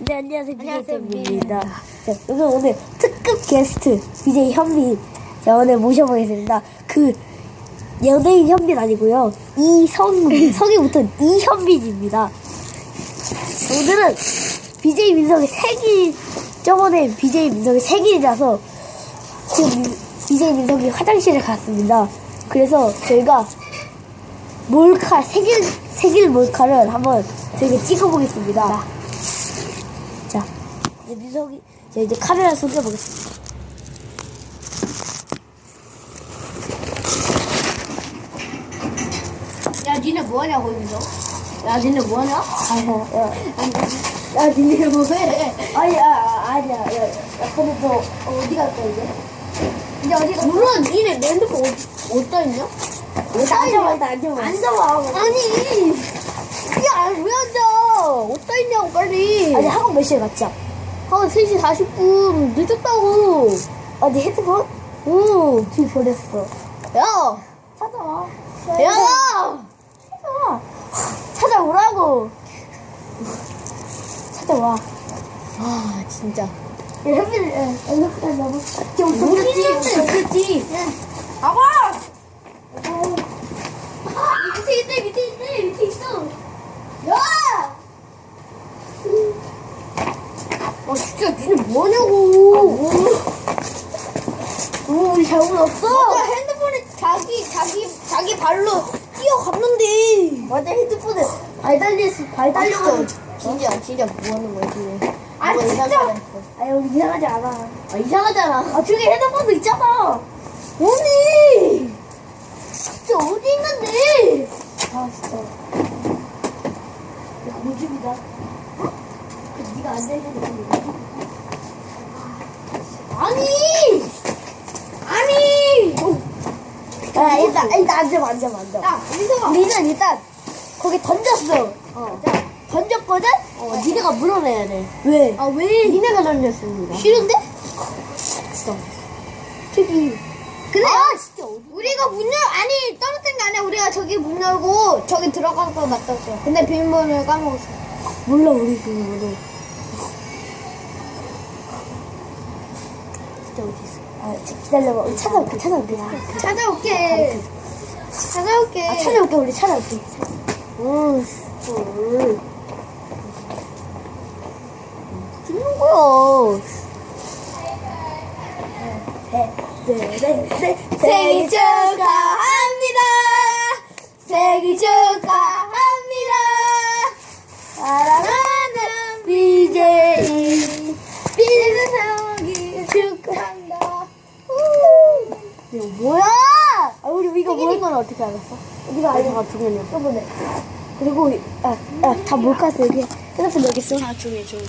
네, 안녕하세요. 안녕하세요, 비제이입니다. 자, 오늘 오늘 특급 게스트 BJ 현빈. 자, 오늘 모셔보겠습니다. 그 연예인 현빈 아니고요. 이성 성이 붙은 이현빈입니다. 오늘은 BJ 민석의 생일 저번에 BJ 민석의 생일이라서 지금 민- BJ 민석이 화장실에 갔습니다. 그래서 저희가 몰카 생일 생일 몰카를 한번 저희가 찍어보겠습니다. 자, 이제 민석이 자, 이제 카메라 숨겨보겠습니다. 야, 니네 뭐하냐고, 여기서? 야, 니네 뭐하냐? 아, 야, 야, 니네 뭐해? 아니야, 아, 아니야, 야, 야, 야, 근데 너 어디 갈까 이제? 이제 어디 가? 물론 니네 내 핸드폰 어디, 어디다 있냐? 앉아봐, 앉아봐. 앉아봐. 아니, 야, 왜 앉아? 어디다 있냐고, 빨리. 아니 학원 몇 시에 갔지? 한 3시 40분 늦었다고. 아, 네 핸드폰? 오, 지금 보냈어. 야, 찾아와. 야! 찾아와. 찾아오라고. 찾아와. 아, 진짜. 야, 현빈, 야, 핸드폰 나봐. 지금 돌렸지? 돌렸지? 아봐! 밑에 있대, 밑에 있대, 밑에 있어. 야! 아, 진짜 니네 뭐하냐고. 오, 우리 잘못 없어. 너가 핸드폰에 자기, 자기, 자기 발로 뛰어갔는데. 맞아, 핸드폰에 발 달렸어, 발 달려가지고. 진짜, 진짜 뭐 하는 거야, 지금. 아, 누가 진짜? 이상하다. 아니, 우리 이상하지 않아. 아, 이상하잖아. 아, 저기 핸드폰도 있잖아. 어디? 진짜 어디 있는데? 아, 진짜. 이거 고집이다. 그 네가 앉아있는 거 아니! 아니! 야, 일단, 일단 앉아봐, 앉아봐, 앉아봐. 야, 민서가. 우리는 일단 거기 던졌어. 어. 자, 던졌거든? 어, 니네가 물어내야 돼. 왜? 아, 왜? 니네가 던졌습니다. 싫은데? 진짜. 저기. 근데 아, 진짜 어디? 우리가 문 열, 아니, 떨어뜨린 게 아니라 우리가 저기 문 열고 저기 들어가서 놨었어. 근데 비밀번호를 까먹었어. 몰라, 우리 그거 진짜 어디 있어? 아, 지- 기다려봐. 우리 찾아올게, 찾아올게. 찾아올게. 찾아올게. 찾아올게. 아, 찾아올게, 우리 찾아올게. 음, 헐. 찍는 거야. 네, 네, 네, 네. 생일 축하 이거 뭐야? 아, 우리 이거 뭘 건 어떻게 알았어? 네가 알려가 중요해. 저번에. 그리고 아, 아, 다 몰카스 여기 핸드폰 여기 있어. 다 조용해 조용해.